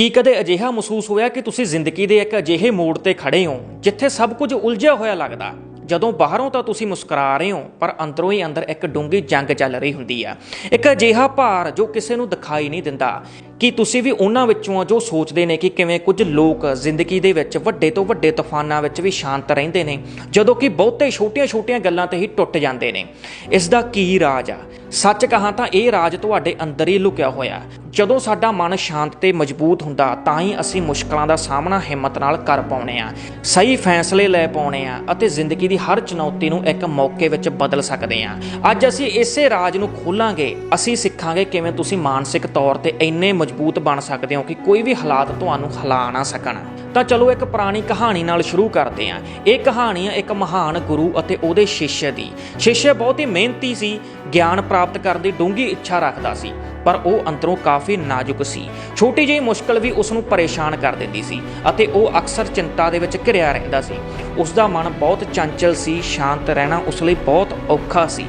ਕੀ ਕਦੇ ਅਜਿਹਾ ਮਹਿਸੂਸ ਹੋਇਆ ਕਿ ਤੁਸੀਂ ਜ਼ਿੰਦਗੀ ਦੇ ਇੱਕ ਅਜਿਹੇ ਮੋੜ ਤੇ ਖੜੇ ਹੋ, ਜਿੱਥੇ ਸਭ ਕੁਝ ਉਲਝਿਆ ਹੋਇਆ ਲੱਗਦਾ? ਜਦੋਂ ਬਾਹਰੋਂ ਤਾਂ ਤੁਸੀਂ ਮੁਸਕਰਾ ਰਹੇ ਹੋ, ਪਰ ਅੰਦਰੋਂ ਹੀ ਅੰਦਰ ਇੱਕ ਡੂੰਘੀ ਜੰਗ ਚੱਲ ਰਹੀ ਹੁੰਦੀ ਆ। ਇੱਕ ਅਜਿਹਾ ਭਾਰ ਜੋ ਕਿਸੇ ਨੂੰ ਦਿਖਾਈ ਨਹੀਂ ਦਿੰਦਾ। ਕਿ ਤੁਸੀਂ ਵੀ ਉਹਨਾਂ ਵਿੱਚੋਂ ਆ ਜੋ ਸੋਚਦੇ ਨੇ ਕਿ ਕਿਵੇਂ ਕੁਝ ਲੋਕ ਜ਼ਿੰਦਗੀ ਦੇ ਵਿੱਚ ਵੱਡੇ ਤੋਂ ਵੱਡੇ ਤੂਫਾਨਾਂ ਵਿੱਚ ਵੀ ਸ਼ਾਂਤ ਰਹਿੰਦੇ ਨੇ, ਜਦੋਂ ਕਿ ਬਹੁਤੇ ਛੋਟੀਆਂ-ਛੋਟੀਆਂ ਗੱਲਾਂ ਤੇ ਹੀ ਟੁੱਟ ਜਾਂਦੇ ਨੇ। ਇਸ ਦਾ ਕੀ ਰਾਜ ਆ? ਸੱਚ ਕਹਾਂ ਤਾਂ ਇਹ ਰਾਜ ਤੁਹਾਡੇ ਅੰਦਰ ਹੀ ਲੁਕਿਆ ਹੋਇਆ। ਜਦੋਂ ਸਾਡਾ ਮਨ ਸ਼ਾਂਤ ਤੇ ਮਜ਼ਬੂਤ ਹੁੰਦਾ, ਤਾਂ ਹੀ ਅਸੀਂ ਮੁਸ਼ਕਲਾਂ ਦਾ ਸਾਹਮਣਾ ਹਿੰਮਤ ਨਾਲ ਕਰ ਪਾਉਣੇ ਆ, ਸਹੀ ਫੈਸਲੇ ਲੈ ਪਾਉਣੇ ਆ ਅਤੇ ਜ਼ਿੰਦਗੀ ਦੀ ਹਰ ਚੁਣੌਤੀ ਨੂੰ ਇੱਕ ਮੌਕੇ ਵਿੱਚ ਬਦਲ ਸਕਦੇ ਆ। ਅੱਜ ਅਸੀਂ ਇਸੇ ਰਾਜ ਨੂੰ ਖੋਲਾਂਗੇ, ਅਸੀਂ ਸਿੱਖਾਂਗੇ ਕਿਵੇਂ ਤੁਸੀਂ ਮਾਨਸਿਕ ਤੌਰ ਤੇ ਇੰਨੇ ਮਜ਼ਬੂਤ ਬਣ ਸਕਦੇ ਹੋ ਕਿ ਕੋਈ ਵੀ ਹਾਲਾਤ ਤੁਹਾਨੂੰ ਹਿਲਾ ਨਾ ਸਕਣ। ਤਾਂ ਚਲੋ ਇੱਕ ਪੁਰਾਣੀ ਕਹਾਣੀ ਨਾਲ ਸ਼ੁਰੂ ਕਰਦੇ ਹਾਂ। ਇਹ ਕਹਾਣੀ ਹੈ ਇੱਕ ਮਹਾਨ ਗੁਰੂ ਅਤੇ ਉਹਦੇ ਸ਼ਿష్ਯ ਦੀ। ਸ਼ਿష్ਯ ਬਹੁਤ ਹੀ ਮਿਹਨਤੀ ਸੀ, ਗਿਆਨ ਪ੍ਰਾਪਤ ਕਰਨ ਦੀ ਡੂੰਘੀ ਇੱਛਾ ਰੱਖਦਾ ਸੀ, ਪਰ ਉਹ ਅੰਦਰੋਂ ਕਾਫੀ ਨਾਜ਼ੁਕ ਸੀ। ਛੋਟੀ ਜਿਹੀ ਮੁਸ਼ਕਲ ਵੀ ਉਸ ਨੂੰ ਪਰੇਸ਼ਾਨ ਕਰ ਦਿੰਦੀ ਸੀ ਅਤੇ ਉਹ ਅਕਸਰ ਚਿੰਤਾ ਦੇ ਵਿੱਚ ਘਿਰਿਆ ਰਹਿੰਦਾ ਸੀ। ਉਸ ਦਾ ਮਨ ਬਹੁਤ ਚੰਚਲ ਸੀ, ਸ਼ਾਂਤ ਰਹਿਣਾ ਉਸ ਲਈ ਬਹੁਤ ਔਖਾ ਸੀ।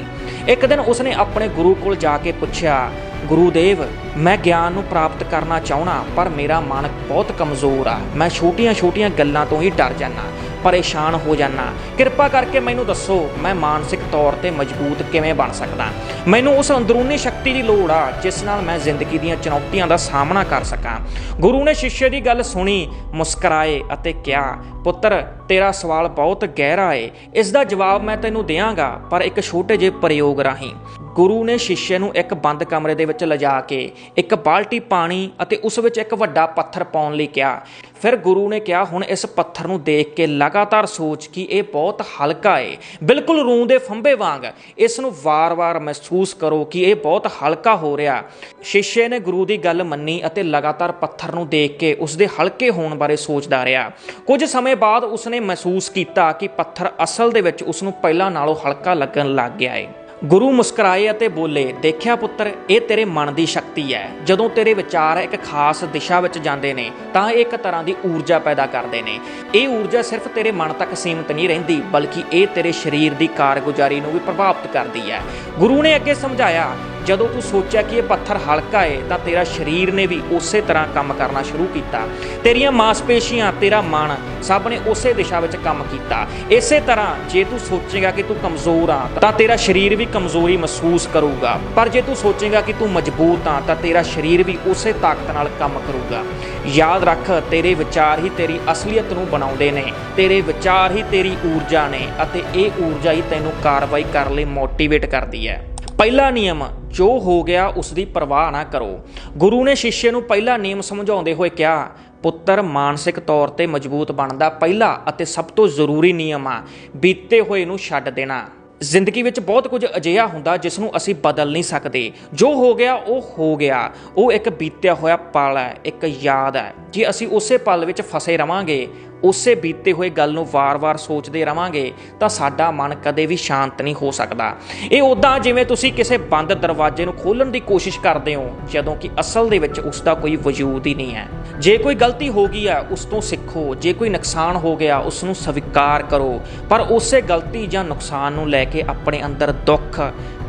ਇੱਕ ਦਿਨ ਉਸਨੇ ਆਪਣੇ ਗੁਰੂ ਕੋਲ ਜਾ ਕੇ ਪੁੱਛਿਆ, ਗੁਰੂਦੇਵ, ਮੈਂ ਗਿਆਨ ਨੂੰ ਪ੍ਰਾਪਤ ਕਰਨਾ ਚਾਹਣਾ ਪਰ ਮੇਰਾ ਮਨ ਬਹੁਤ ਕਮਜ਼ੋਰ ਆ। ਮੈਂ ਛੋਟੀਆਂ-ਛੋਟੀਆਂ ਗੱਲਾਂ ਤੋਂ ਹੀ ਡਰ ਜਾਂਦਾ। ਪਰੇਸ਼ਾਨ ਹੋ ਜਾਂਦਾ ਕਿਰਪਾ ਕਰਕੇ ਮੈਨੂੰ ਦੱਸੋ, ਮੈਂ ਮਾਨਸਿਕ ਤੌਰ ਤੇ ਮਜ਼ਬੂਤ ਕਿਵੇਂ ਬਣ ਸਕਦਾ? ਮੈਨੂੰ ਉਸ ਅੰਦਰੂਨੀ ਸ਼ਕਤੀ ਦੀ ਲੋੜ ਆ, ਜਿਸ ਨਾਲ ਮੈਂ ਜ਼ਿੰਦਗੀ ਦੀਆਂ ਚੁਣੌਤੀਆਂ ਦਾ ਸਾਹਮਣਾ ਕਰ ਸਕਾਂ। ਗੁਰੂ ਨੇ ਸ਼ਿష్ਯ ਦੀ ਗੱਲ ਸੁਣੀ, ਮੁਸਕਰਾਏ ਅਤੇ ਕਿਹਾ, ਪੁੱਤਰ, ਤੇਰਾ ਸਵਾਲ ਬਹੁਤ ਗਹਿਰਾ ਏ। ਇਸ ਦਾ ਜਵਾਬ ਮੈਂ ਤੈਨੂੰ ਦਿਆਂਗਾ, ਪਰ ਇੱਕ ਛੋਟੇ ਜਿਹੇ ਪ੍ਰਯੋਗ ਰਾਹੀਂ। ਗੁਰੂ ਨੇ ਸ਼ਿష్ਯ ਨੂੰ ਇੱਕ ਬੰਦ ਕਮਰੇ ਦੇ ਵਿੱਚ ਲਿਜਾ ਕੇ ਇੱਕ ਬਾਲਟੀ ਪਾਣੀ ਅਤੇ ਉਸ ਵਿੱਚ ਇੱਕ ਵੱਡਾ ਪੱਥਰ ਪਾਉਣ ਲਈ ਕਿਹਾ। ਫਿਰ ਗੁਰੂ ਨੇ ਕਿਹਾ, ਹੁਣ ਇਸ ਪੱਥਰ ਨੂੰ ਦੇਖ ਕੇ ਲਗਾਤਾਰ ਸੋਚ ਕਿ ਇਹ ਬਹੁਤ ਹਲਕਾ ਏ। ਬਿਲਕੁਲ ਰੂੰ ਦੇ ਫੰਬੇ ਵਾਂਗ ਇਸ ਨੂੰ ਵਾਰ-ਵਾਰ ਮਹਿਸੂਸ ਕਰੋ ਕਿ ਇਹ ਬਹੁਤ ਹਲਕਾ ਹੋ ਰਿਹਾ। ਸ਼ਿష్ਯ ਨੇ ਗੁਰੂ ਦੀ ਗੱਲ ਮੰਨੀ ਅਤੇ ਲਗਾਤਾਰ ਪੱਥਰ ਨੂੰ ਦੇਖ ਕੇ ਉਸ ਦੇ ਹਲਕੇ ਹੋਣ ਬਾਰੇ ਸੋਚਦਾ ਰਿਹਾ। ਕੁਝ ਸਮੇਂ ਬਾਅਦ ਉਸਨੇ ਮਹਿਸੂਸ ਕੀਤਾ ਕਿ ਪੱਥਰ ਅਸਲ ਦੇ ਵਿੱਚ ਉਸ ਨੂੰ ਪਹਿਲਾਂ ਨਾਲੋਂ ਹਲਕਾ ਲੱਗਣ ਲੱਗ ਗਿਆ ਏ। ਗੁਰੂ ਮੁਸਕਰਾਏ ਅਤੇ ਬੋਲੇ, ਦੇਖਿਆ ਪੁੱਤਰ, ਇਹ ਤੇਰੇ ਮਨ ਦੀ ਸ਼ਕਤੀ ਹੈ। ਜਦੋਂ ਤੇਰੇ ਵਿਚਾਰ ਇੱਕ ਖਾਸ ਦਿਸ਼ਾ ਵਿੱਚ ਜਾਂਦੇ ਨੇ, ਤਾਂ ਇਹ ਇੱਕ ਤਰ੍ਹਾਂ ਦੀ ਊਰਜਾ ਪੈਦਾ ਕਰਦੇ ਨੇ। ਇਹ ਊਰਜਾ ਸਿਰਫ ਤੇਰੇ ਮਨ ਤੱਕ ਸੀਮਿਤ ਨਹੀਂ ਰਹਿੰਦੀ, ਬਲਕਿ ਇਹ ਤੇਰੇ ਸਰੀਰ ਦੀ ਕਾਰਗੁਜ਼ਾਰੀ ਨੂੰ ਵੀ ਪ੍ਰਭਾਵਿਤ ਕਰਦੀ ਹੈ। ਗੁਰੂ ਨੇ ਅੱਗੇ ਸਮਝਾਇਆ ਜਦੋਂ ਤੂੰ ਸੋਚਿਆ ਕਿ ਇਹ ਪੱਥਰ ਹਲਕਾ ਏ, ਤਾਂ ਤੇਰਾ ਸਰੀਰ ਨੇ ਵੀ ਉਸੇ ਤਰ੍ਹਾਂ ਕੰਮ ਕਰਨਾ ਸ਼ੁਰੂ ਕੀਤਾ। ਤੇਰੀਆਂ ਮਾਸਪੇਸ਼ੀਆਂ, ਤੇਰਾ ਮਨ ਸਭ ਨੇ ਉਸੇ ਦਿਸ਼ਾ ਵਿੱਚ ਕੰਮ ਕੀਤਾ। ਇਸੇ ਤਰ੍ਹਾਂ ਜੇ ਤੂੰ ਸੋਚੇਗਾ ਕਿ ਤੂੰ ਕਮਜ਼ੋਰ ਆ, ਤਾਂ ਤੇਰਾ ਸਰੀਰ ਵੀ ਕਮਜ਼ੋਰੀ ਮਹਿਸੂਸ ਕਰੂਗਾ। ਪਰ ਜੇ ਤੂੰ ਸੋਚੇਗਾ ਕਿ ਤੂੰ ਮਜ਼ਬੂਤ ਆ, ਤਾਂ ਤੇਰਾ ਸਰੀਰ ਵੀ ਉਸੇ ਤਾਕਤ ਨਾਲ ਕੰਮ ਕਰੂਗਾ। ਯਾਦ ਰੱਖ, ਤੇਰੇ ਵਿਚਾਰ ਹੀ ਤੇਰੀ ਅਸਲੀਅਤ ਨੂੰ ਬਣਾਉਂਦੇ ਨੇ। ਤੇਰੇ ਵਿਚਾਰ ਹੀ ਤੇਰੀ ਊਰਜਾ ਨੇ ਅਤੇ ਇਹ ਊਰਜਾ ਹੀ ਤੈਨੂੰ ਕਾਰਵਾਈ ਕਰਨ ਲਈ ਮੋਟੀਵੇਟ ਕਰਦੀ ਹੈ। ਪਹਿਲਾ ਨਿਯਮ ਜੋ ਹੋ ਗਿਆ ਉਸ ਦੀ ਪਰਵਾਹ ਨਾ ਕਰੋ। ਗੁਰੂ ਨੇ ਸ਼ਿష్ਯ ਨੂੰ ਪਹਿਲਾ ਨਿਯਮ ਸਮਝਾਉਂਦੇ ਹੋਏ ਕਿਹਾ, ਪੁੱਤਰ, ਮਾਨਸਿਕ ਤੌਰ ਤੇ ਮਜ਼ਬੂਤ ਬਣਦਾ ਪਹਿਲਾ ਅਤੇ ਸਭ ਤੋਂ ਜ਼ਰੂਰੀ ਨਿਯਮ ਆ। ਬੀਤੇ ਹੋਏ ਨੂੰ ਛੱਡ ਦੇਣਾ। ਜ਼ਿੰਦਗੀ ਵਿੱਚ ਬਹੁਤ ਕੁਝ ਅਜਿਹਾ ਹੁੰਦਾ ਜਿਸ ਨੂੰ ਅਸੀਂ ਬਦਲ ਨਹੀਂ ਸਕਦੇ। ਜੋ ਹੋ ਗਿਆ, ਉਹ ਹੋ ਗਿਆ। ਉਹ ਇੱਕ ਬੀਤਿਆ ਹੋਇਆ ਪਲ ਹੈ, ਇੱਕ ਯਾਦ ਹੈ। ਜੇ ਅਸੀਂ ਉਸੇ ਪਲ ਵਿੱਚ ਫਸੇ ਰਵਾਂਗੇ ਉਸੇ ਬੀਤੇ ਹੋਏ ਗੱਲ ਨੂੰ ਵਾਰ-ਵਾਰ ਸੋਚਦੇ ਰਵਾਂਗੇ ਤਾਂ ਸਾਡਾ ਮਨ ਕਦੇ ਵੀ ਸ਼ਾਂਤ ਨਹੀਂ ਹੋ ਸਕਦਾ। ਇਹ ਉਦਾਂ ਜਿਵੇਂ ਤੁਸੀਂ ਕਿਸੇ ਬੰਦ ਦਰਵਾਜ਼ੇ ਨੂੰ ਖੋਲਣ ਦੀ ਕੋਸ਼ਿਸ਼ ਕਰਦੇ ਹੋ, ਜਦੋਂ ਕਿ ਅਸਲ ਦੇ ਵਿੱਚ ਉਸ ਦਾ ਕੋਈ ਵਜੂਦ ਹੀ ਨਹੀਂ ਹੈ। ਜੇ ਕੋਈ ਗਲਤੀ ਹੋ ਗਈ ਹੈ ਉਸ ਤੋਂ ਸਿੱਖੋ। ਜੇ ਕੋਈ ਨੁਕਸਾਨ ਹੋ ਗਿਆ, ਉਸ ਨੂੰ ਸਵੀਕਾਰ ਕਰੋ। ਪਰ ਉਸੇ ਗਲਤੀ ਜਾਂ ਨੁਕਸਾਨ ਨੂੰ ਲੈ ਕੇ ਆਪਣੇ ਅੰਦਰ ਦੁੱਖ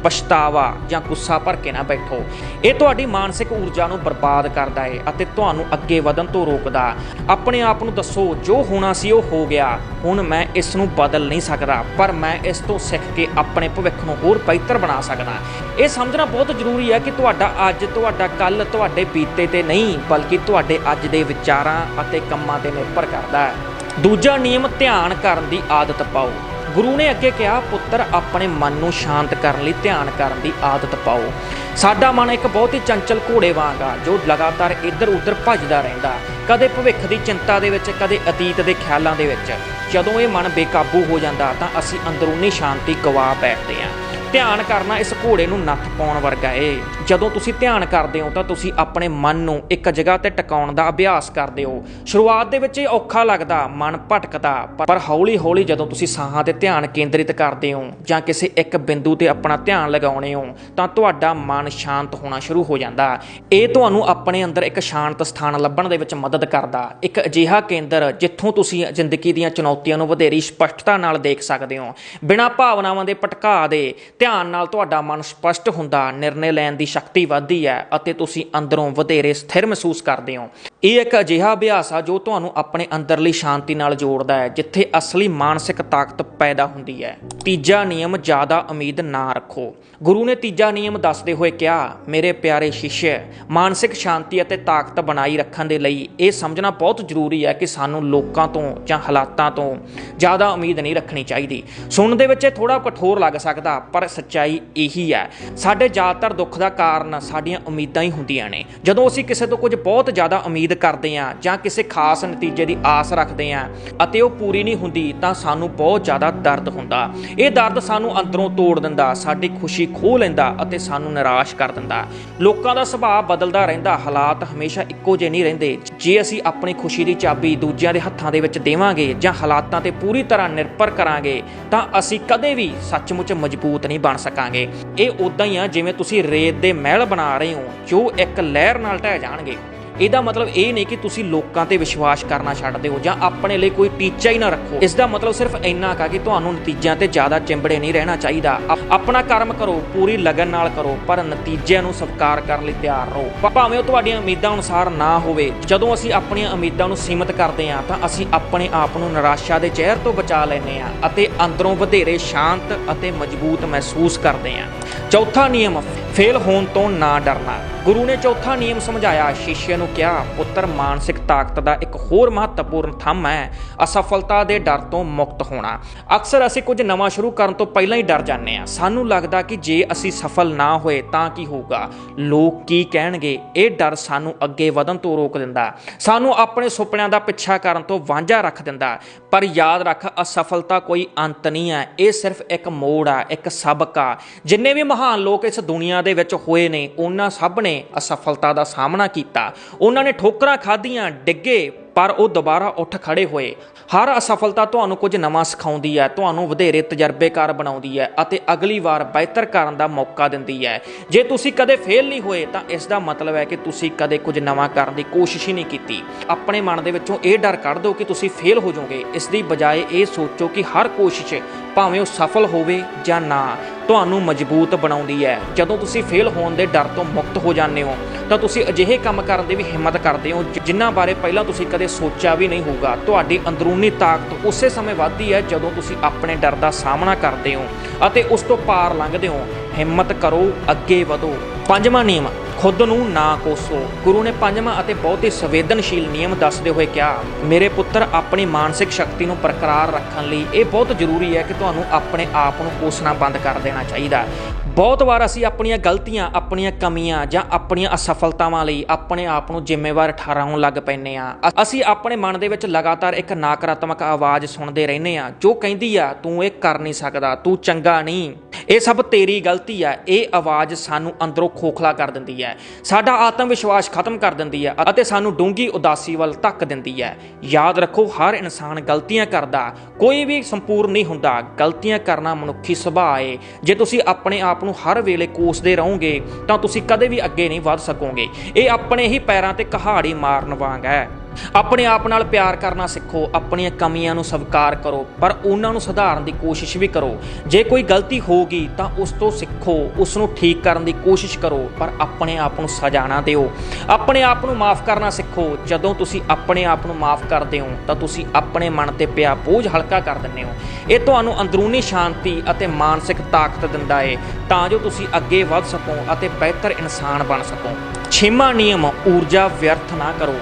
ਪਛਤਾਵਾ ਜਾਂ ਗੁੱਸਾ ਭਰ ਕੇ ਨਾ ਬੈਠੋ। ਇਹ ਤੁਹਾਡੀ ਮਾਨਸਿਕ ਊਰਜਾ ਨੂੰ ਬਰਬਾਦ ਕਰਦਾ ਹੈ ਅਤੇ ਤੁਹਾਨੂੰ ਅੱਗੇ ਵਧਣ ਤੋਂ ਰੋਕਦਾ। ਆਪਣੇ ਆਪ ਨੂੰ ਦੱਸੋ, ਜੋ ਹੋਣਾ ਸੀ ਉਹ ਹੋ ਗਿਆ। ਹੁਣ ਮੈਂ ਇਸ ਨੂੰ ਬਦਲ ਨਹੀਂ ਸਕਦਾ, ਪਰ ਮੈਂ ਇਸ ਤੋਂ ਸਿੱਖ ਕੇ ਆਪਣੇ ਭਵਿੱਖ ਨੂੰ ਹੋਰ ਬਿਹਤਰ ਬਣਾ ਸਕਦਾ। ਇਹ ਸਮਝਣਾ ਬਹੁਤ ਜ਼ਰੂਰੀ ਹੈ ਕਿ ਤੁਹਾਡਾ ਅੱਜ, ਤੁਹਾਡਾ ਕੱਲ ਤੁਹਾਡੇ ਬੀਤੇ ਤੇ ਨਹੀਂ, ਬਲਕਿ ਤੁਹਾਡੇ ਅੱਜ ਦੇ ਵਿਚਾਰਾਂ ਅਤੇ ਕੰਮਾਂ ਤੇ ਨਿਰਭਰ ਕਰਦਾ ਹੈ। ਦੂਜਾ ਨਿਯਮ, ਧਿਆਨ ਕਰਨ ਦੀ ਆਦਤ ਪਾਓ। ਗੁਰੂ ਨੇ ਅੱਗੇ ਕਿਹਾ, ਪੁੱਤਰ, ਆਪਣੇ ਮਨ ਨੂੰ ਸ਼ਾਂਤ ਕਰਨ ਲਈ ਧਿਆਨ ਕਰਨ ਦੀ ਆਦਤ ਪਾਓ। ਸਾਡਾ ਮਨ ਇੱਕ ਬਹੁਤ ਹੀ ਚੰਚਲ ਘੋੜੇ ਵਾਂਗ ਆ, ਜੋ ਲਗਾਤਾਰ ਇੱਧਰ ਉੱਧਰ ਭੱਜਦਾ ਰਹਿੰਦਾ। ਕਦੇ ਭਵਿੱਖ ਦੀ ਚਿੰਤਾ ਦੇ ਵਿੱਚ, ਕਦੇ ਅਤੀਤ ਦੇ ਖਿਆਲਾਂ ਦੇ ਵਿੱਚ। ਜਦੋਂ ਇਹ ਮਨ ਬੇਕਾਬੂ ਹੋ ਜਾਂਦਾ, ਤਾਂ ਅਸੀਂ ਅੰਦਰੂਨੀ ਸ਼ਾਂਤੀ ਗਵਾ ਬੈਠਦੇ ਹਾਂ। ਧਿਆਨ ਕਰਨਾ ਇਸ ਘੋੜੇ ਨੂੰ ਨੱਥ ਪਾਉਣ ਵਰਗਾ ਏ। ਜਦੋਂ ਤੁਸੀਂ ਧਿਆਨ ਕਰਦੇ ਹੋ, ਤਾਂ ਤੁਸੀਂ ਆਪਣੇ ਮਨ ਨੂੰ ਇੱਕ ਜਗ੍ਹਾ ਤੇ ਟਿਕਾਉਣ ਦਾ ਅਭਿਆਸ ਕਰਦੇ ਹੋ। ਸ਼ੁਰੂਆਤ ਦੇ ਵਿੱਚ ਇਹ ਔਖਾ ਲੱਗਦਾ, ਮਨ ਭਟਕਦਾ, ਪਰ ਹੌਲੀ-ਹੌਲੀ ਜਦੋਂ ਤੁਸੀਂ ਸਾਹਾਂ ਤੇ ਧਿਆਨ ਕੇਂਦਰਿਤ ਕਰਦੇ ਹੋ ਜਾਂ ਕਿਸੇ ਇੱਕ ਬਿੰਦੂ ਤੇ ਆਪਣਾ ਧਿਆਨ ਲਗਾਉਣੇ ਹੋ, ਤਾਂ ਤੁਹਾਡਾ ਮਨ ਸ਼ਾਂਤ ਹੋਣਾ ਸ਼ੁਰੂ ਹੋ ਜਾਂਦਾ। ਇਹ ਤੁਹਾਨੂੰ ਆਪਣੇ ਅੰਦਰ ਇੱਕ ਸ਼ਾਂਤ ਸਥਾਨ ਲੱਭਣ ਦੇ ਵਿੱਚ ਮਦਦ ਮਦਦ ਕਰਦਾ। ਇੱਕ ਅਜਿਹਾ ਕੇਂਦਰ ਜਿੱਥੋਂ ਤੁਸੀਂ ਜ਼ਿੰਦਗੀ ਦੀਆਂ ਚੁਣੌਤੀਆਂ ਨੂੰ ਵਧੇਰੀ ਸਪਸ਼ਟਤਾ ਨਾਲ ਦੇਖ ਸਕਦੇ ਹੋ। ਬਿਨਾਂ ਭਾਵਨਾਵਾਂ ਦੇ ਭਟਕਾ ਦੇ ਧਿਆਨ ਨਾਲ ਤੁਹਾਡਾ ਮਨ ਸਪਸ਼ਟ ਹੁੰਦਾ, ਨਿਰਣੇ ਲੈਣ ਦੀ ਸ਼ਕਤੀ ਵੱਧਦੀ ਹੈ ਅਤੇ ਤੁਸੀਂ ਅੰਦਰੋਂ ਵਧੇਰੇ ਸਥਿਰ ਮਹਿਸੂਸ ਕਰਦੇ ਹੋ। ਇਹ ਇੱਕ ਅਜਿਹਾ ਅਭਿਆਸ ਆ ਜੋ ਤੁਹਾਨੂੰ ਆਪਣੇ ਅੰਦਰਲੀ ਸ਼ਾਂਤੀ ਨਾਲ ਜੋੜਦਾ ਹੈ, ਜਿੱਥੇ ਅਸਲੀ ਮਾਨਸਿਕ ਤਾਕਤ ਪੈਦਾ ਹੁੰਦੀ ਹੈ। ਤੀਜਾ ਨਿਯਮ, ਜ਼ਿਆਦਾ ਉਮੀਦ ਨਾ ਰੱਖੋ। ਗੁਰੂ ਨੇ ਤੀਜਾ ਨਿਯਮ ਦੱਸਦੇ ਹੋਏ ਕਿਹਾ, ਮੇਰੇ ਪਿਆਰੇ ਸ਼ਿਸ਼ੇ, ਮਾਨਸਿਕ ਸ਼ਾਂਤੀ ਅਤੇ ਤਾਕਤ ਬਣਾਈ ਰੱਖਣ ਦੇ ਲਈ ਇਹ ਸਮਝਣਾ ਬਹੁਤ ਜ਼ਰੂਰੀ ਹੈ ਕਿ ਸਾਨੂੰ ਲੋਕਾਂ ਤੋਂ ਜਾਂ ਹਾਲਾਤਾਂ ਤੋਂ ਜ਼ਿਆਦਾ ਉਮੀਦ ਨਹੀਂ ਰੱਖਣੀ ਚਾਹੀਦੀ। ਸੁਣਨ ਦੇ ਵਿੱਚ ਇਹ ਥੋੜਾ ਕਠੋਰ ਲੱਗ ਸਕਦਾ, ਪਰ ਸੱਚਾਈ ਇਹੀ ਹੈ, ਸਾਡੇ ਜ਼ਿਆਦਾਤਰ ਦੁੱਖ ਦਾ ਕਾਰਨ ਸਾਡੀਆਂ ਉਮੀਦਾਂ ਹੀ ਹੁੰਦੀਆਂ ਨੇ। ਜਦੋਂ ਅਸੀਂ ਕਿਸੇ ਤੋਂ ਕੁਝ ਬਹੁਤ ਜ਼ਿਆਦਾ ਉਮੀਦ ਕਰਦੇ ਹਾਂ ਜਾਂ ਕਿਸੇ ਖਾਸ ਨਤੀਜੇ ਦੀ ਆਸ ਰੱਖਦੇ ਹਾਂ ਅਤੇ ਉਹ ਪੂਰੀ ਨਹੀਂ ਹੁੰਦੀ, ਤਾਂ ਸਾਨੂੰ ਬਹੁਤ ਜ਼ਿਆਦਾ ਦਰਦ ਹੁੰਦਾ। ਇਹ ਦਰਦ ਸਾਨੂੰ ਅੰਦਰੋਂ ਤੋੜ ਦਿੰਦਾ, ਸਾਡੀ ਖੁਸ਼ੀ ਖੋਹ ਲੈਂਦਾ ਅਤੇ ਸਾਨੂੰ ਨਿਰਾਸ਼ ਕਰ ਦਿੰਦਾ। ਲੋਕਾਂ ਦਾ ਸੁਭਾਅ ਬਦਲਦਾ ਰਹਿੰਦਾ, ਹਾਲਾਤ ਹਮੇਸ਼ਾ ਇੱਕੋ ਜਿਹੇ ਨਹੀਂ ਰਹਿੰਦੇ। ਜੇ ਅਸੀਂ ਆਪਣੀ ਖੁਸ਼ੀ ਦੀ ਚਾਬੀ ਦੂਜਿਆਂ ਦੇ ਹੱਥਾਂ ਦੇ ਵਿੱਚ ਦੇਵਾਂਗੇ ਜਾਂ ਹਾਲਾਤਾਂ ਤੇ ਪੂਰੀ ਤਰ੍ਹਾਂ ਨਿਰਭਰ ਕਰਾਂਗੇ, ਤਾਂ ਅਸੀਂ ਕਦੇ ਵੀ ਸੱਚਮੁੱਚ ਮਜ਼ਬੂਤ ਨਹੀਂ ਬਣ ਸਕਾਂਗੇ। ਇਹ ਉਦਾਂ ਹੀ ਆ ਜਿਵੇਂ ਤੁਸੀਂ ਰੇਤ ਦੇ ਮਹਿਲ ਬਣਾ ਰਹੇ ਹੋ, ਜੋ ਇੱਕ ਲਹਿਰ ਨਾਲ ਢਹਿ ਜਾਣਗੇ। ਇਹਦਾ ਮਤਲਬ ਇਹ ਨਹੀਂ ਕਿ ਤੁਸੀਂ ਲੋਕਾਂ ਤੇ ਵਿਸ਼ਵਾਸ ਕਰਨਾ ਛੱਡ ਦਿਓ ਜਾਂ ਆਪਣੇ ਲਈ ਕੋਈ ਟੀਚਾ ਹੀ ਨਾ ਰੱਖੋ। ਇਸ ਦਾ ਮਤਲਬ ਸਿਰਫ ਇੰਨਾ ਕਾ ਕਿ ਤੁਹਾਨੂੰ ਨਤੀਜਿਆਂ ਤੇ ਜ਼ਿਆਦਾ ਚਿੰਬੜੇ ਨਹੀਂ ਰਹਿਣਾ ਚਾਹੀਦਾ। ਆਪਣਾ ਕਰਮ ਕਰੋ, ਪੂਰੀ ਲਗਨ ਨਾਲ ਕਰੋ, ਪਰ ਨਤੀਜਿਆਂ ਨੂੰ ਸਵੀਕਾਰ ਕਰਨ ਲਈ ਤਿਆਰ ਰਹੋ। ਭਾਵੇਂ ਉਹ ਤੁਹਾਡੀਆਂ ਉਮੀਦਾਂ ਅਨੁਸਾਰ ਨਾ ਹੋਵੇ, ਜਦੋਂ ਅਸੀਂ ਆਪਣੀਆਂ ਉਮੀਦਾਂ ਨੂੰ ਸੀਮਿਤ ਕਰਦੇ ਹਾਂ, ਤਾਂ ਅਸੀਂ ਆਪਣੇ ਆਪ ਨੂੰ ਨਿਰਾਸ਼ਾ ਦੇ ਜ਼ਹਿਰ ਤੋਂ ਬਚਾ ਲੈਂਦੇ ਹਾਂ ਅਤੇ ਅੰਦਰੋਂ ਵਧੇਰੇ ਸ਼ਾਂਤ ਅਤੇ ਮਜ਼ਬੂਤ ਮਹਿਸੂਸ ਕਰਦੇ ਹਾਂ। ਚੌਥਾ ਨਿਯਮ, ਫੇਲ ਹੋਣ ਤੋਂ ਨਾ ਡਰਨਾ। ਗੁਰੂ ਨੇ ਚੌਥਾ ਨਿਯਮ ਸਮਝਾਇਆ। ਸ਼ਿਸ਼ਯ ਨੂੰ ਕਿਹਾ, ਪੁੱਤਰ, ਮਾਨਸਿਕ ਤਾਕਤ ਦਾ ਇੱਕ ਹੋਰ ਮਹੱਤਵਪੂਰਨ ਥੰਮ ਹੈ। ਅਸਫਲਤਾ ਦੇ ਡਰ ਤੋਂ ਮੁਕਤ ਹੋਣਾ। ਅਕਸਰ ਅਸੀਂ ਕੁਝ ਨਵਾਂ ਸ਼ੁਰੂ ਕਰਨ ਤੋਂ ਪਹਿਲਾਂ ਹੀ ਡਰ ਜਾਂਦੇ ਹਾਂ। ਸਾਨੂੰ ਲੱਗਦਾ ਕਿ ਜੇ ਅਸੀਂ ਸਫਲ ਨਾ ਹੋਏ ਤਾਂ ਕੀ ਹੋਊਗਾ? ਲੋਕ ਕੀ ਕਹਿਣਗੇ? ਇਹ ਡਰ ਸਾਨੂੰ ਅੱਗੇ ਵਧਣ ਤੋਂ ਰੋਕ ਦਿੰਦਾ। ਸਾਨੂੰ ਆਪਣੇ ਸੁਪਨਿਆਂ ਦਾ ਪਿੱਛਾ ਕਰਨ ਤੋਂ ਵਾਂਝਾ ਰੱਖ ਦਿੰਦਾ। ਪਰ ਯਾਦ ਰੱਖ, ਅਸਫਲਤਾ ਕੋਈ ਅੰਤ ਨਹੀਂ ਹੈ। ਇਹ ਸਿਰਫ ਇੱਕ ਮੋੜ ਆ, ਇੱਕ ਸਬਕ। ਆ ਜਿੰਨੇ ਵੀ ਮਹਾਨ ਲੋਕ ਇਸ ਦੁਨੀਆ ਦੇ ਵਿੱਚ ਹੋਏ ਨੇ, ਉਹਨਾਂ ਸਭ ਨੇ ਅਸਫਲਤਾ ਦਾ ਸਾਹਮਣਾ ਕੀਤਾ। ਉਹਨਾਂ ਨੇ ਠੋਕਰਾਂ ਖਾਧੀਆਂ, ਡਿੱਗੇ, ਪਰ ਉਹ ਦੁਬਾਰਾ ਉੱਠ ਖੜੇ ਹੋਏ। ਹਰ ਅਸਫਲਤਾ ਤੁਹਾਨੂੰ ਕੁਝ ਨਵਾਂ ਸਿਖਾਉਂਦੀ ਹੈ, ਤੁਹਾਨੂੰ ਵਧੇਰੇ ਤਜਰਬੇਕਾਰ ਬਣਾਉਂਦੀ ਹੈ ਅਤੇ ਅਗਲੀ ਵਾਰ ਬਿਹਤਰ ਕਰਨ ਦਾ ਮੌਕਾ ਦਿੰਦੀ ਹੈ। ਜੇ ਤੁਸੀਂ ਕਦੇ ਫੇਲ ਨਹੀਂ ਹੋਏ, ਤਾਂ ਇਸ ਦਾ ਮਤਲਬ ਹੈ ਕਿ ਤੁਸੀਂ ਕਦੇ ਕੁਝ ਨਵਾਂ ਕਰਨ ਦੀ ਕੋਸ਼ਿਸ਼ ਹੀ ਨਹੀਂ ਕੀਤੀ। ਆਪਣੇ ਮਨ ਦੇ ਵਿੱਚੋਂ ਇਹ ਡਰ ਕੱਢ ਦਿਓ ਕਿ ਤੁਸੀਂ ਫੇਲ ਹੋ ਜਾਓਗੇ। ਇਸ ਦੀ ਬਜਾਏ ਇਹ ਸੋਚੋ ਕਿ ਹਰ ਕੋਸ਼ਿਸ਼ ਭਾਵੇਂ ਉਹ ਸਫਲ ਹੋਵੇ ਜਾਂ ਨਾ, ਤੁਹਾਨੂੰ ਮਜ਼ਬੂਤ ਬਣਾਉਂਦੀ ਹੈ। ਜਦੋਂ ਤੁਸੀਂ ਫੇਲ ਹੋਣ ਦੇ ਡਰ ਤੋਂ ਮੁਕਤ ਹੋ ਜਾਂਦੇ ਹੋ, ਤਾਂ ਤੁਸੀਂ ਅਜਿਹੇ ਕੰਮ ਕਰਨ ਦੀ ਵੀ ਹਿੰਮਤ ਕਰਦੇ ਹੋ, ਜਿ- ਜਿਨ੍ਹਾਂ ਬਾਰੇ ਪਹਿਲਾਂ ਤੁਸੀਂ ਕਦੇ ਸੋਚਿਆ ਵੀ ਨਹੀਂ ਹੋਊਗਾ। ਤੁਹਾਡੀ ਅੰਦਰੂਨੀ ਤਾਕਤ ਉਸੇ ਸਮੇਂ ਵੱਧਦੀ ਹੈ ਜਦੋਂ ਤੁਸੀਂ ਆਪਣੇ ਡਰ ਦਾ ਸਾਹਮਣਾ ਕਰਦੇ ਹੋ ਅਤੇ ਉਸ ਤੋਂ ਪਾਰ ਲੰਘਦੇ ਹੋ। ਹਿੰਮਤ ਕਰੋ, ਅੱਗੇ ਵਧੋ। ਪੰਜਵਾਂ ਨਿਯਮ, ਖੁਦ ਨੂੰ ਨਾ ਕੋਸੋ। ਗੁਰੂ ਨੇ ਪੰਜਵਾਂ ਅਤੇ ਬਹੁਤ ਹੀ ਸੰਵੇਦਨਸ਼ੀਲ ਨਿਯਮ ਦੱਸਦੇ ਹੋਏ ਕਿਹਾ, ਮੇਰੇ ਪੁੱਤਰ, ਆਪਣੀ ਮਾਨਸਿਕ ਸ਼ਕਤੀ ਨੂੰ ਬਰਕਰਾਰ ਰੱਖਣ ਲਈ ਇਹ ਬਹੁਤ ਜ਼ਰੂਰੀ ਹੈ ਕਿ ਤੁਹਾਨੂੰ ਆਪਣੇ ਆਪ ਨੂੰ ਕੋਸਣਾ ਬੰਦ ਕਰ ਦੇਣਾ ਚਾਹੀਦਾ ਬਹੁਤ ਵਾਰ ਅਸੀਂ ਆਪਣੀਆਂ ਗਲਤੀਆਂ, ਆਪਣੀਆਂ ਕਮੀਆਂ ਜਾਂ ਆਪਣੀਆਂ ਅਸਫਲਤਾਵਾਂ ਲਈ ਆਪਣੇ ਆਪ ਨੂੰ ਜ਼ਿੰਮੇਵਾਰ ਠਹਿਰਾਉਣ ਲੱਗ ਪੈਂਦੇ ਆ ਅਸੀਂ ਆਪਣੇ ਮਨ ਦੇ ਵਿੱਚ ਲਗਾਤਾਰ ਇੱਕ ਨਕਾਰਾਤਮਕ ਆਵਾਜ਼ ਸੁਣਦੇ ਰਹਿੰਦੇ ਆ ਜੋ ਕਹਿੰਦੀ ਆ, ਤੂੰ ਇਹ ਕਰ ਨਹੀਂ ਸਕਦਾ, ਤੂੰ ਚੰਗਾ ਨਹੀਂ। ਇਹ ਸਭ ਤੇਰੀ ਗਲਤੀ ਹੈ, ਇਹ ਆਵਾਜ਼ ਸਾਨੂੰ ਅੰਦਰੋਂ ਖੋਖਲਾ ਕਰ ਦਿੰਦੀ ਹੈ। ਸਾਡਾ ਆਤਮ ਵਿਸ਼ਵਾਸ ਖਤਮ ਕਰ ਦਿੰਦੀ ਹੈ ਅਤੇ ਸਾਨੂੰ ਡੂੰਗੀ ਉਦਾਸੀ ਵੱਲ ਧੱਕ ਦਿੰਦੀ ਹੈ। ਯਾਦ ਰੱਖੋ, ਹਰ ਇਨਸਾਨ ਗਲਤੀਆਂ ਕਰਦਾ, ਕੋਈ ਵੀ ਸੰਪੂਰਨ ਨਹੀਂ ਹੁੰਦਾ। ਗਲਤੀਆਂ ਕਰਨਾ ਮਨੁੱਖੀ ਸੁਭਾਅ ਹੈ ਜੇ ਤੁਸੀਂ ਆਪਣੇ ਆਪ ਨੂੰ ਹਰ ਵੇਲੇ ਕੋਸਦੇ ਰਹੋਗੇ, ਤਾਂ ਤੁਸੀਂ ਕਦੇ ਵੀ ਅੱਗੇ ਨਹੀਂ ਵੱਧ ਸਕੋਗੇ। ਇਹ ਆਪਣੇ ਹੀ ਪੈਰਾਂ ਤੇ ਕਹਾੜੀ ਮਾਰਨ ਵਾਂਗ ਹੈ। ਆਪਣੇ ਆਪ ਨਾਲ ਪਿਆਰ ਕਰਨਾ ਸਿੱਖੋ, ਆਪਣੀਆਂ ਕਮੀਆਂ ਨੂੰ ਸਵੀਕਾਰ ਕਰੋ, ਪਰ ਉਹਨਾਂ ਨੂੰ ਸੁਧਾਰਨ ਦੀ ਕੋਸ਼ਿਸ਼ ਵੀ ਕਰੋ। ਜੇ ਕੋਈ ਗਲਤੀ ਹੋਗੀ ਤਾਂ ਉਸ ਤੋਂ ਸਿੱਖੋ, ਉਸ ਨੂੰ ਠੀਕ ਕਰਨ ਦੀ ਕੋਸ਼ਿਸ਼ ਕਰੋ, ਪਰ ਆਪਣੇ ਆਪ ਨੂੰ ਸਜ਼ਾ ਨਾ ਦਿਓ। ਆਪਣੇ ਆਪ ਨੂੰ ਮਾਫ ਕਰਨਾ ਸਿੱਖੋ। ਜਦੋਂ ਤੁਸੀਂ ਆਪਣੇ ਆਪ ਨੂੰ ਮਾਫ ਕਰਦੇ ਹੋ, ਤਾਂ ਤੁਸੀਂ ਆਪਣੇ ਮਨ ਤੇ ਪਿਆ ਬੋਝ ਹਲਕਾ ਕਰ ਦਿੰਦੇ ਹੋ। ਇਹ ਤੁਹਾਨੂੰ ਅੰਦਰੂਨੀ ਸ਼ਾਂਤੀ ਅਤੇ ਮਾਨਸਿਕ ਤਾਕਤ ਦਿੰਦਾ ਹੈ ਤਾਂ ਜੋ ਤੁਸੀਂ ਅੱਗੇ ਵੱਧ ਸਕੋ ਅਤੇ ਬਿਹਤਰ ਇਨਸਾਨ ਬਣ ਸਕੋ। ਛੇਵਾਂ ਨਿਯਮ, ਊਰਜਾ ਵਿਅਰਥ ਨਾ ਕਰੋ।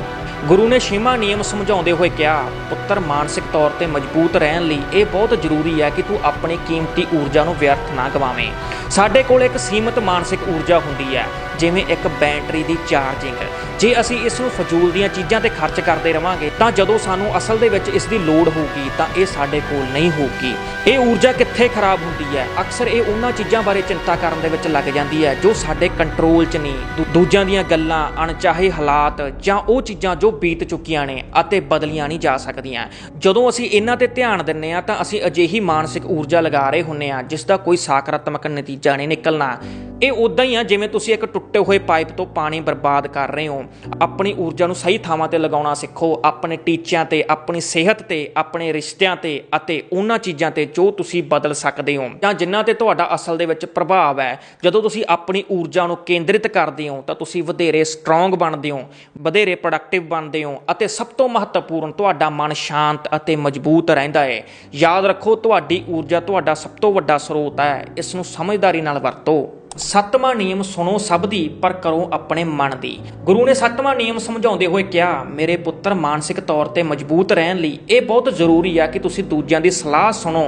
ਗੁਰੂ ਨੇ ਛੇਵਾਂ ਨਿਯਮ ਸਮਝਾਉਂਦੇ ਹੋਏ ਕਿਹਾ, ਪੁੱਤਰ, ਮਾਨਸਿਕ ਤੌਰ ਤੇ ਮਜ਼ਬੂਤ ਰਹਿਣ ਲਈ ਇਹ ਬਹੁਤ ਜ਼ਰੂਰੀ ਹੈ ਕਿ ਤੂੰ ਆਪਣੀ ਕੀਮਤੀ ਊਰਜਾ ਨੂੰ ਵਿਅਰਥ ਨਾ ਗਵਾਵੇਂ। ਸਾਡੇ ਕੋਲ ਇੱਕ ਸੀਮਿਤ ਮਾਨਸਿਕ ਊਰਜਾ ਹੁੰਦੀ ਹੈ, ਜਿਵੇਂ ਇੱਕ ਬੈਟਰੀ ਦੀ ਚਾਰਜਿੰਗ। ਜੇ ਅਸੀਂ ਇਸ ਨੂੰ ਫਜ਼ੂਲ ਦੀਆਂ ਚੀਜ਼ਾਂ ਤੇ ਖਰਚ ਕਰਦੇ ਰਵਾਂਗੇ, ਤਾਂ ਜਦੋਂ ਸਾਨੂੰ ਅਸਲ ਦੇ ਵਿੱਚ ਇਸ ਦੀ ਲੋੜ ਹੋਊਗੀ, ਤਾਂ ਇਹ ਸਾਡੇ ਕੋਲ ਨਹੀਂ ਹੋਊਗੀ। ਇਹ ਊਰਜਾ ਕਿੱਥੇ ਖਰਾਬ ਹੁੰਦੀ ਹੈ? ਅਕਸਰ ਇਹ ਉਹਨਾਂ ਚੀਜ਼ਾਂ ਬਾਰੇ ਚਿੰਤਾ ਕਰਨ ਦੇ ਵਿੱਚ ਲੱਗ ਜਾਂਦੀ ਹੈ, ਜੋ ਸਾਡੇ ਕੰਟਰੋਲ 'ਚ ਨਹੀਂ। ਦੂ- ਦੂਜਿਆਂ ਦੀਆਂ ਗੱਲਾਂ, ਅਣਚਾਹੇ ਹਾਲਾਤ ਜਾਂ ਉਹ ਚੀਜ਼ਾਂ ਜੋ ਬੀਤ ਚੁੱਕੀਆਂ ਨੇ ਅਤੇ ਬਦਲੀਆਂ ਨਹੀਂ ਜਾ ਸਕਦੀਆਂ। ਜਦੋਂ ਅਸੀਂ ਇਹਨਾਂ ਤੇ ਧਿਆਨ ਦਿੰਨੇ ਆ ਤਾਂ ਅਸੀਂ ਅਜਿਹੀ ਮਾਨਸਿਕ ਊਰਜਾ ਲਗਾ ਰਹੇ ਹੁੰਨੇ ਆ ਜਿਸ ਦਾ ਕੋਈ ਸਕਾਰਾਤਮਕ ਨਤੀਜਾ ਨਹੀਂ ਨਿਕਲਣਾ। ਇਹ ਉਦਾਂ ਹੀ ਆ, ਜਿਵੇਂ ਤੁਸੀਂ ਇੱਕ ਟੁੱਟੇ ਹੋਏ ਪਾਈਪ ਤੋਂ ਪਾਣੀ ਬਰਬਾਦ ਕਰ ਰਹੇ ਹੋ, ਆਪਣੀ ਊਰਜਾ ਨੂੰ ਸਹੀ ਥਾਵਾਂ ਤੇ ਲਗਾਉਣਾ ਸਿੱਖੋ, ਆਪਣੇ ਟੀਚਿਆਂ ਤੇ, ਆਪਣੀ ਸਿਹਤ ਤੇ, ਆਪਣੇ ਰਿਸ਼ਤਿਆਂ ਤੇ ਅਤੇ ਉਹਨਾਂ ਚੀਜ਼ਾਂ ਤੇ ਜੋ ਤੁਸੀਂ ਬਦਲ ਸਕਦੇ ਹੋ। ਜਾਂ ਜਿਨ੍ਹਾਂ ਤੇ ਤੁਹਾਡਾ ਅਸਲ ਦੇ ਵਿੱਚ ਪ੍ਰਭਾਵ ਹੈ, ਜਦੋਂ ਤੁਸੀਂ ਆਪਣੀ ਊਰਜਾ ਨੂੰ ਕੇਂਦਰਿਤ ਕਰਦੇ ਹੋ, ਤਾਂ ਤੁਸੀਂ ਵਧੇਰੇ ਸਟਰੋਂਗ ਬਣਦੇ ਹੋ, ਵਧੇਰੇ ਪ੍ਰੋਡਕਟਿਵ ਬਣਦੇ ਹੋ ਅਤੇ ਸਭ ਤੋਂ ਮਹੱਤਵਪੂਰਨ ਤੁਹਾਡਾ ਮਨ ਸ਼ਾਂਤ ਅਤੇ ਮਜ਼ਬੂਤ ਰਹਿੰਦਾ ਹੈ। ਯਾਦ ਰੱਖੋ, ਤੁਹਾਡੀ ਊਰਜਾ ਤੁਹਾਡਾ ਸਭ ਤੋਂ ਵੱਡਾ ਸਰੋਤ ਹੈ, ਇਸ ਨੂੰ ਸਮਝਦਾਰੀ ਨਾਲ ਵਰਤੋ। ਸੱਤਵਾਂ ਨਿਯਮ ਸੁਣੋ ਸਭ ਦੀ ਪਰ ਕਰੋ ਆਪਣੇ ਮਨ ਦੀ ਗੁਰੂ ਨੇ ਸੱਤਵਾਂ ਨਿਯਮ ਸਮਝਾਉਂਦੇ ਹੋਏ ਕਿਹਾ ਮੇਰੇ ਪੁੱਤਰ ਮਾਨਸਿਕ ਤੌਰ ਤੇ ਮਜ਼ਬੂਤ ਰਹਿਣ ਲਈ ਇਹ ਬਹੁਤ ਜ਼ਰੂਰੀ ਆ ਕਿ ਤੁਸੀਂ ਦੂਜਿਆਂ ਦੀ ਸਲਾਹ ਸੁਣੋ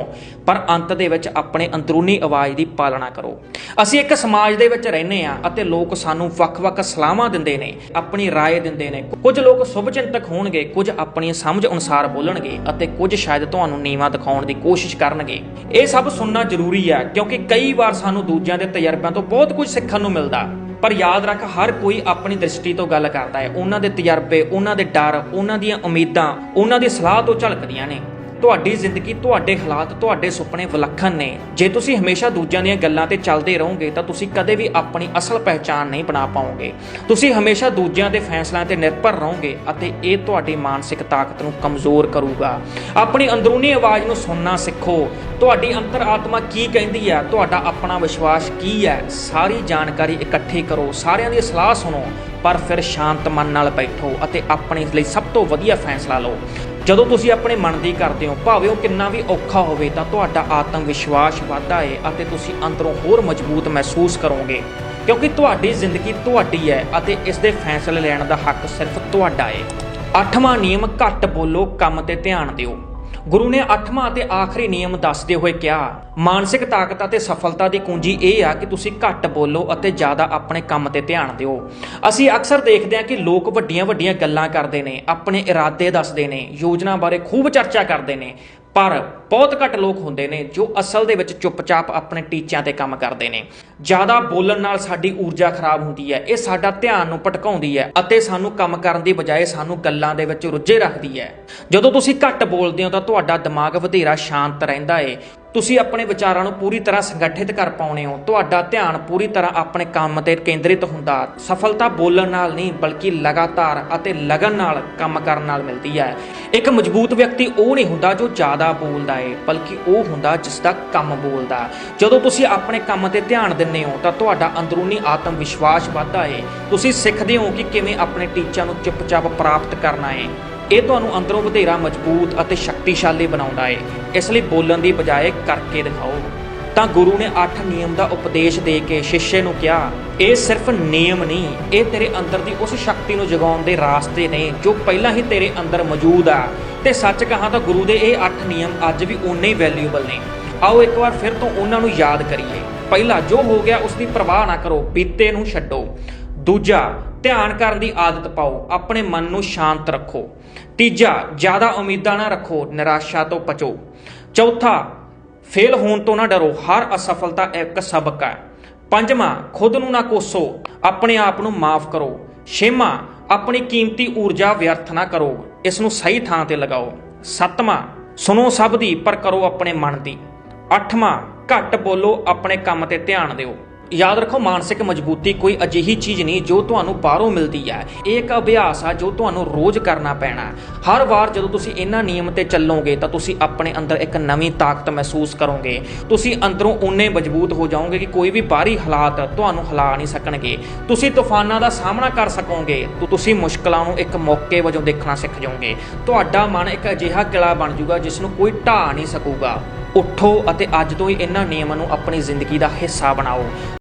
ਪਰ ਅੰਤ ਦੇ ਵਿੱਚ ਆਪਣੇ ਅੰਦਰੂਨੀ ਆਵਾਜ਼ ਦੀ ਪਾਲਣਾ ਕਰੋ ਅਸੀਂ ਇੱਕ ਸਮਾਜ ਦੇ ਵਿੱਚ ਰਹਿੰਦੇ ਆ ਅਤੇ ਲੋਕ ਸਾਨੂੰ ਵੱਖ-ਵੱਖ ਸਲਾਹਾਂ ਦਿੰਦੇ ਨੇ ਆਪਣੀ رائے ਦਿੰਦੇ ਨੇ ਕੁਝ ਲੋਕ ਸ਼ੁਭਚਿੰਤਕ ਹੋਣਗੇ ਕੁਝ ਆਪਣੀ ਸਮਝ ਅਨੁਸਾਰ ਬੋਲਣਗੇ ਅਤੇ ਕੁਝ ਸ਼ਾਇਦ ਤੁਹਾਨੂੰ ਨੀਵਾ ਦਿਖਾਉਣ ਦੀ ਕੋਸ਼ਿਸ਼ ਕਰਨਗੇ ਇਹ ਸਭ ਸੁਣਨਾ ਜ਼ਰੂਰੀ ਹੈ ਕਿਉਂਕਿ ਕਈ ਵਾਰ ਸਾਨੂੰ ਦੂਜਿਆਂ ਦੇ ਤਜਰਬਿਆਂ ਤੋਂ ਬਹੁਤ ਕੁਝ ਸਿੱਖਣ ਨੂੰ ਮਿਲਦਾ। ਪਰ ਯਾਦ ਰੱਖ, ਹਰ ਕੋਈ ਆਪਣੀ ਦ੍ਰਿਸ਼ਟੀ ਤੋਂ ਗੱਲ ਕਰਦਾ ਹੈ। ਉਹਨਾਂ ਦੇ ਤਜਰਬੇ, ਉਹਨਾਂ ਦੇ ਡਰ, ਉਹਨਾਂ ਦੀਆਂ ਉਮੀਦਾਂ, ਉਹਨਾਂ ਦੀ ਸਲਾਹ ਤੋਂ ਝਲਕਦੀਆਂ ਨੇ। ਤੁਹਾਡੀ ਜ਼ਿੰਦਗੀ, ਤੁਹਾਡੇ ਹਾਲਾਤ, ਤੁਹਾਡੇ ਸੁਪਨੇ ਵਿਲੱਖਣ ਨੇ। ਜੇ ਤੁਸੀਂ ਹਮੇਸ਼ਾ ਦੂਜਿਆਂ ਦੀਆਂ ਗੱਲਾਂ ਤੇ ਚੱਲਦੇ ਰਹੋਗੇ, ਤਾਂ ਤੁਸੀਂ ਕਦੇ ਵੀ ਆਪਣੀ ਅਸਲ ਪਹਿਚਾਣ ਨਹੀਂ ਬਣਾ ਪਾਓਗੇ। ਤੁਸੀਂ ਹਮੇਸ਼ਾ ਦੂਜਿਆਂ ਦੇ ਫੈਸਲਿਆਂ ਤੇ ਨਿਰਭਰ ਰਹੋਗੇ ਅਤੇ ਇਹ ਤੁਹਾਡੀ ਮਾਨਸਿਕ ਤਾਕਤ ਨੂੰ ਕਮਜ਼ੋਰ ਕਰੂਗਾ। ਆਪਣੀ ਅੰਦਰੂਨੀ ਆਵਾਜ਼ ਨੂੰ ਸੁਣਨਾ ਸਿੱਖੋ। ਤੁਹਾਡੀ ਅੰਤਰ-ਆਤਮਾ ਕੀ ਕਹਿੰਦੀ ਹੈ? ਤੁਹਾਡਾ ਆਪਣਾ ਵਿਸ਼ਵਾਸ ਕੀ ਹੈ? ਸਾਰੀ ਜਾਣਕਾਰੀ ਇਕੱਠੀ ਕਰੋ। ਸਾਰਿਆਂ ਦੀ ਸਲਾਹ ਸੁਣੋ। ਪਰ ਫਿਰ ਸ਼ਾਂਤ ਮਨ ਨਾਲ ਬੈਠੋ ਅਤੇ ਆਪਣੇ ਲਈ ਸਭ ਤੋਂ ਵਧੀਆ ਫੈਸਲਾ ਲਓ। ਜਦੋਂ ਤੁਸੀਂ ਆਪਣੇ ਮਨ ਦੀ ਕਰਦੇ ਹੋ, ਭਾਵੇਂ ਉਹ ਕਿੰਨਾ ਵੀ ਔਖਾ ਹੋਵੇ, ਤਾਂ ਤੁਹਾਡਾ ਆਤਮ ਵਿਸ਼ਵਾਸ ਵਧਦਾ ਹੈ ਅਤੇ ਤੁਸੀਂ ਅੰਦਰੋਂ ਹੋਰ ਮਜ਼ਬੂਤ ਮਹਿਸੂਸ ਕਰੋਗੇ। ਕਿਉਂਕਿ ਤੁਹਾਡੀ ਜ਼ਿੰਦਗੀ ਤੁਹਾਡੀ ਹੈ ਅਤੇ ਇਸ ਦੇ ਫੈਸਲੇ ਲੈਣ ਦਾ ਹੱਕ ਸਿਰਫ ਤੁਹਾਡਾ ਹੈ ਅੱਠਵਾਂ ਨਿਯਮ, ਘੱਟ ਬੋਲੋ, ਕੰਮ ਤੇ ਧਿਆਨ ਦਿਓ। ਗੁਰੂ ਨੇ ਅੱਠਵਾਂ ਅਤੇ ਆਖਰੀ ਨਿਯਮ ਦੱਸਦੇ ਹੋਏ ਕਿਹਾ, ਮਾਨਸਿਕ ਤਾਕਤ ਅਤੇ ਸਫਲਤਾ ਦੀ ਕੁੰਜੀ ਇਹ ਆ ਕਿ ਤੁਸੀਂ ਘੱਟ ਬੋਲੋ ਅਤੇ ਜ਼ਿਆਦਾ ਆਪਣੇ ਕੰਮ ਤੇ ਧਿਆਨ ਦਿਓ। ਅਸੀਂ ਅਕਸਰ ਦੇਖਦੇ ਹਾਂ ਕਿ ਲੋਕ ਵੱਡੀਆਂ-ਵੱਡੀਆਂ ਗੱਲਾਂ ਕਰਦੇ ਨੇ, ਆਪਣੇ ਇਰਾਦੇ ਦੱਸਦੇ ਨੇ, ਯੋਜਨਾ ਬਾਰੇ ਖੂਬ ਚਰਚਾ ਕਰਦੇ ਨੇ ਪਰ ਬਹੁਤ ਘੱਟ ਲੋਕ ਹੁੰਦੇ ਨੇ ਜੋ ਅਸਲ ਦੇ ਵਿੱਚ ਚੁੱਪਚਾਪ ਆਪਣੇ ਟੀਚਿਆਂ ਤੇ ਕੰਮ ਕਰਦੇ ਨੇ। ਜ਼ਿਆਦਾ ਬੋਲਣ ਨਾਲ ਸਾਡੀ ਊਰਜਾ ਖਰਾਬ ਹੁੰਦੀ ਹੈ, ਇਹ ਸਾਡਾ ਧਿਆਨ ਨੂੰ ਭਟਕਾਉਂਦੀ ਹੈ ਅਤੇ ਸਾਨੂੰ ਕੰਮ ਕਰਨ ਦੀ ਬਜਾਏ ਸਾਨੂੰ ਗੱਲਾਂ ਦੇ ਵਿੱਚ ਰੁੱਝੇ ਰੱਖਦੀ ਹੈ। ਜਦੋਂ ਤੁਸੀਂ ਘੱਟ ਬੋਲਦੇ ਹੋ ਤਾਂ ਤੁਹਾਡਾ ਦਿਮਾਗ ਵਧੇਰਾ ਸ਼ਾਂਤ ਰਹਿੰਦਾ ਏ। ਤੁਸੀਂ ਆਪਣੇ ਵਿਚਾਰਾਂ ਨੂੰ ਪੂਰੀ ਤਰ੍ਹਾਂ ਸੰਗਠਿਤ ਕਰ ਪਾਉਣੇ ਹੋ। ਤੁਹਾਡਾ ਧਿਆਨ ਪੂਰੀ ਤਰ੍ਹਾਂ ਆਪਣੇ ਕੰਮ ਤੇ ਕੇਂਦਰਿਤ ਹੁੰਦਾ। ਸਫਲਤਾ ਬੋਲਣ ਨਾਲ ਨਹੀਂ, ਬਲਕਿ ਲਗਾਤਾਰ ਅਤੇ ਲਗਨ ਨਾਲ ਕੰਮ ਕਰਨ ਨਾਲ ਮਿਲਦੀ ਹੈ। ਇੱਕ ਮਜ਼ਬੂਤ ਵਿਅਕਤੀ ਉਹ ਨਹੀਂ ਹੁੰਦਾ ਜੋ ਜ਼ਿਆਦਾ ਬੋਲਦਾ ਏ, ਬਲਕਿ ਉਹ ਹੁੰਦਾ ਜਿਸ ਦਾ ਕੰਮ ਬੋਲਦਾ। ਜਦੋਂ ਤੁਸੀਂ ਆਪਣੇ ਕੰਮ ਤੇ ਧਿਆਨ ਦਿੰਦੇ ਹੋ, ਤਾਂ ਤੁਹਾਡਾ ਅੰਦਰੂਨੀ ਆਤਮ ਵਿਸ਼ਵਾਸ ਵੱਧਦਾ ਏ। ਤੁਸੀਂ ਸਿੱਖਦੇ ਹੋ ਕਿ ਕਿਵੇਂ ਆਪਣੇ ਟੀਚਿਆਂ ਨੂੰ ਚੁੱਪਚਾਪ ਪ੍ਰਾਪਤ ਕਰਨਾ ਏ। ਇਹ ਤੁਹਾਨੂੰ ਅੰਦਰੋਂ ਵਧੇਰਾ ਮਜ਼ਬੂਤ ਅਤੇ ਸ਼ਕਤੀਸ਼ਾਲੀ ਬਣਾਉਂਦਾ ਏ। ਇਸ ਲਈ ਬੋਲਣ ਦੀ ਬਜਾਏ ਕਰਕੇ ਦਿਖਾਓ। ਤਾਂ ਗੁਰੂ ਨੇ 8 ਨਿਯਮ ਦਾ ਉਪਦੇਸ਼ ਦੇ ਕੇ ਸ਼ਿష్ਯ ਨੂੰ ਕਿਹਾ, ਇਹ ਸਿਰਫ ਨਿਯਮ ਨਹੀਂ, ਇਹ ਤੇਰੇ ਅੰਦਰ ਦੀ ਉਸ ਸ਼ਕਤੀ ਨੂੰ ਜਗਾਉਣ ਦੇ ਰਾਸਤੇ ਨੇ ਜੋ ਪਹਿਲਾਂ ਹੀ ਤੇਰੇ ਅੰਦਰ ਮੌਜੂਦ ਆ। ਤੇ ਸੱਚ ਕਹਾਂ ਤਾਂ ਗੁਰੂ ਦੇ ਇਹ 8 ਨਿਯਮ ਅੱਜ ਵੀ ਓਨੇ ਹੀ ਵੈਲਿਊਬਲ ਨੇ। ਆਓ ਇੱਕ ਵਾਰ ਫਿਰ ਤੋਂ ਉਹਨਾਂ ਨੂੰ ਯਾਦ ਕਰੀਏ। ਪਹਿਲਾ ਜੋ ਹੋ ਗਿਆ ਉਸ ਦੀ ਪਰਵਾਹ ਨਾ ਕਰੋ, ਬੀਤੇ ਨੂੰ ਛੱਡੋ। ਦੂਜਾ ਧਿਆਨ ਕਰਨ ਦੀ ਆਦਤ ਪਾਓ, ਆਪਣੇ ਮਨ ਨੂੰ ਸ਼ਾਂਤ ਰੱਖੋ। ਤੀਜਾ, ਜ਼ਿਆਦਾ ਉਮੀਦਾਂ ਨਾ ਰੱਖੋ, ਨਿਰਾਸ਼ਾ ਤੋਂ ਬਚੋ। ਚੌਥਾ, ਫੇਲ ਹੋਣ ਤੋਂ ਨਾ ਡਰੋ, ਹਰ ਅਸਫਲਤਾ ਇੱਕ ਸਬਕ ਹੈ। ਪੰਜਵਾਂ, ਖੁਦ ਨੂੰ ਨਾ ਕੋਸੋ, ਆਪਣੇ ਆਪ ਨੂੰ ਮਾਫ ਕਰੋ। ਛੇਵਾਂ, ਆਪਣੀ ਕੀਮਤੀ ਊਰਜਾ ਵਿਅਰਥ ਨਾ ਕਰੋ ਇਸ ਨੂੰ ਸਹੀ ਥਾਂ ਤੇ ਲਗਾਓ। ਸੱਤਵਾਂ, ਸੁਣੋ ਸਭ ਦੀ, ਪਰ ਕਰੋ ਆਪਣੇ ਮਨ ਦੀ। ਅੱਠਵਾਂ, ਘੱਟ ਬੋਲੋ, ਆਪਣੇ ਕੰਮ ਤੇ ਧਿਆਨ ਦਿਓ। ਯਾਦ ਰੱਖੋ, ਮਾਨਸਿਕ ਮਜ਼ਬੂਤੀ ਕੋਈ ਅਜਿਹੀ ਚੀਜ਼ ਨਹੀਂ ਜੋ ਤੁਹਾਨੂੰ ਬਾਹਰੋਂ ਮਿਲਦੀ ਹੈ। ਇਹ ਇੱਕ ਅਭਿਆਸ ਆ ਜੋ ਤੁਹਾਨੂੰ ਰੋਜ਼ ਕਰਨਾ ਪੈਣਾ ਹਰ ਵਾਰ ਜਦੋਂ ਤੁਸੀਂ ਇਹਨਾਂ ਨਿਯਮ ਤੇ ਚੱਲੋਗੇ ਤਾਂ ਤੁਸੀਂ ਆਪਣੇ ਅੰਦਰ ਇੱਕ ਨਵੀਂ ਤਾਕਤ ਮਹਿਸੂਸ ਕਰੋਗੇ। ਤੁਸੀਂ ਅੰਦਰੋਂ ਉਨੇ ਮਜ਼ਬੂਤ ਹੋ ਜਾਓਗੇ ਕਿ ਕੋਈ ਵੀ ਬਾਹਰੀ ਹਾਲਾਤ ਤੁਹਾਨੂੰ ਹਿਲਾ ਨਹੀਂ ਸਕਣਗੇ। ਤੁਸੀਂ ਤੂਫਾਨਾਂ ਦਾ ਸਾਹਮਣਾ ਕਰ ਸਕੋਗੇ ਤਾਂ ਤੁਸੀਂ ਮੁਸ਼ਕਲਾਂ ਨੂੰ ਇੱਕ ਮੌਕੇ ਵਜੋਂ ਦੇਖਣਾ ਸਿੱਖ ਜਾਓਗੇ। ਤੁਹਾਡਾ ਮਨ ਇੱਕ ਅਜਿਹਾ ਕਿਲਾ ਬਣ ਜਾਊਗਾ ਜਿਸ ਨੂੰ ਕੋਈ ਢਾਹ ਨਹੀਂ ਸਕੂਗਾ। ਉੱਠੋ ਅਤੇ ਅੱਜ ਤੋਂ ਹੀ ਇਹਨਾਂ ਨਿਯਮਾਂ ਨੂੰ ਆਪਣੀ ਜ਼ਿੰਦਗੀ ਦਾ ਹਿੱਸਾ ਬਣਾਓ।